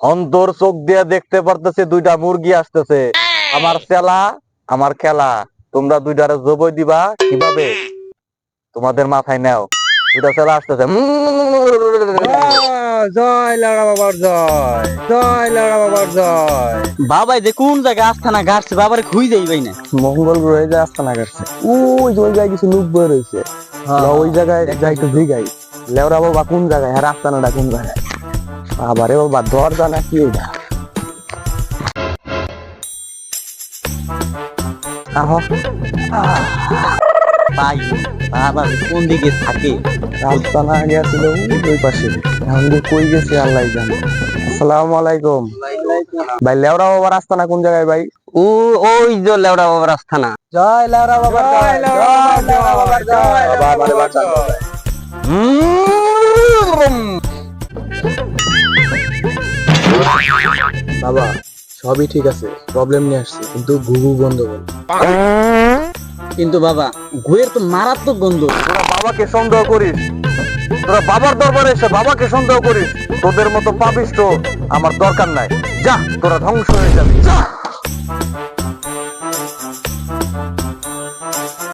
অন্তর চোখ দিয়ে দেখতে পারতেছে দুইটা মুরগি আসতেছে। আমার চেলা আমার খেলা। তোমরা দুইটারে জবই দিবা কীভাবে? তোমাদের মাথায় নাও। দুইটা চেলা আসতেছে। জয় লাড়া বাবার জয়। জয় লাড়া বাবার জয়। বাবাই যে কোন জায়গায় আস্থানা গাছছে বাবার খুঁই যাই ভাই না। মঙ্গল গ্রহে যে আস্তানা কাটছে ওই ওই জায়গায় কিছু লোক বয়ে রয়েছে ওই জায়গায় যাই একটু জিগাই। লেওরা বাবা কোন জায়গায়? হ্যাঁ রাস্তানাটা কোন জায়গায়? আবারে বাবা দরজা নাকি বাবা কোন দিকে থাকে? রাস্তা না গেছিল ওই পাশে। যে কই গেছে আল্লাহ জানে। আসসালামু আলাইকুম। ভাই লেওরা বাবা রাস্তা না কোন জায়গায় ভাই? ও ওই যে লেওড়া বাবার আস্থানা জয় লেওরা বাবা জয়। লেওরা বাবার জয় বাবা আমারে বাঁচান বাবা, সবই ঠিক আছে প্রবলেম নিয়ে আসছে, কিন্তু ঘুঘু বন্ধ করো কিন্তু বাবা গুয়ের তো মারাত্মক গন্ধ। তোরা বাবাকে সন্দেহ করিস। তোরা বাবার দরবারে এসে বাবাকে সন্দেহ করিস। তোদের মতো পাপিষ্ট আমার দরকার নাই। যা, তোরা ধ্বংস হয়ে যাবি। যা!